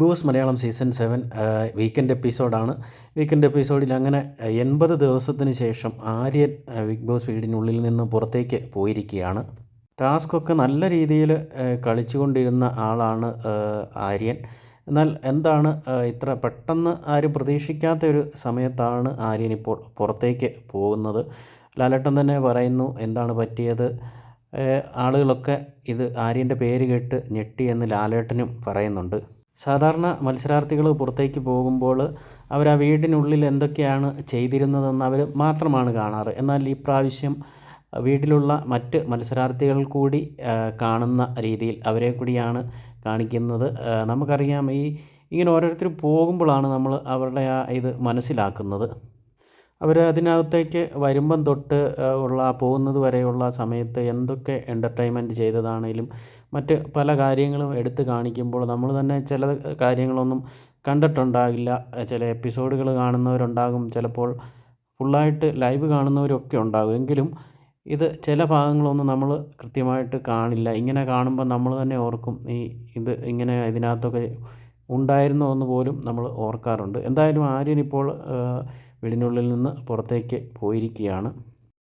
Boss Malayalam season seven weekend എപ്പിസോഡാണ് weekend എപ്പിസോഡിൽ അങ്ങനെ എൺപത് ദിവസത്തിന് ശേഷം ആര്യൻ ബിഗ് ബോസ് വീടിനുള്ളിൽ നിന്ന് പുറത്തേക്ക് പോയിരിക്കുകയാണ്. ടാസ്കൊക്കെ നല്ല രീതിയിൽ കളിച്ചുകൊണ്ടിരുന്ന ആളാണ് ആര്യൻ. എന്നാൽ എന്താണ് ഇത്ര പെട്ടെന്ന് ആരും പ്രതീക്ഷിക്കാത്ത ഒരു സമയത്താണ് ആര്യൻ ഇപ്പോൾ പുറത്തേക്ക് പോകുന്നത്. ലാലട്ടൻ തന്നെ പറയുന്നു എന്താണ് പറ്റിയത്? ആളുകളൊക്കെ ഇത് ആര്യന്റെ പേര് കേട്ട് ഞെട്ടി എന്ന് ലാലേട്ടനും പറയുന്നുണ്ട്. സാധാരണ മത്സരാർത്ഥികൾ പുറത്തേക്ക് പോകുമ്പോൾ അവർ ആ വീടിനുള്ളിൽ എന്തൊക്കെയാണ് ചെയ്തിരുന്നതെന്ന് അവർ മാത്രമാണ് കാണാറ്. എന്നാൽ ഈ പ്രാവശ്യം വീട്ടിലുള്ള മറ്റ് മത്സരാർത്ഥികൾ കൂടി കാണുന്ന രീതിയിൽ അവരെ കൂടിയാണ് കാണിക്കുന്നത്. നമുക്കറിയാം ഈ ഇങ്ങനെ ഓരോരുത്തർ പോകുമ്പോഴാണ് നമ്മൾ അവരുടെ ആ ഇത് മനസ്സിലാക്കുന്നത്. അവർ അതിനകത്തേക്ക് വരുമ്പം തൊട്ട് ഉള്ള പോകുന്നത് വരെയുള്ള സമയത്ത് എന്തൊക്കെ എന്റർടൈൻമെന്റ് ചെയ്തതാണേലും മറ്റ് പല കാര്യങ്ങളും എടുത്ത് കാണിക്കുമ്പോൾ നമ്മൾ തന്നെ ചില കാര്യങ്ങളൊന്നും കണ്ടിട്ടുണ്ടാകില്ല. ചില എപ്പിസോഡുകൾ കാണുന്നവരുണ്ടാകും. ചിലപ്പോൾ ഫുള്ളായിട്ട് ലൈവ് കാണുന്നവരൊക്കെ ഉണ്ടാകും. എങ്കിലും ഇത് ചില ഭാഗങ്ങളൊന്നും നമ്മൾ കൃത്യമായിട്ട് കാണില്ല. ഇങ്ങനെ കാണുമ്പോൾ നമ്മൾ തന്നെ ഓർക്കും ഈ ഇത് ഇങ്ങനെ ഇതിനകത്തൊക്കെ ഉണ്ടായിരുന്നോ എന്ന് പോലും നമ്മൾ ഓർക്കാറുണ്ട്. എന്തായാലും ആര്യൻ ഇപ്പോൾ ആ, വീടിനുള്ളിൽ നിന്ന് പുറത്തേക്ക് പോയിരിക്കുകയാണ്.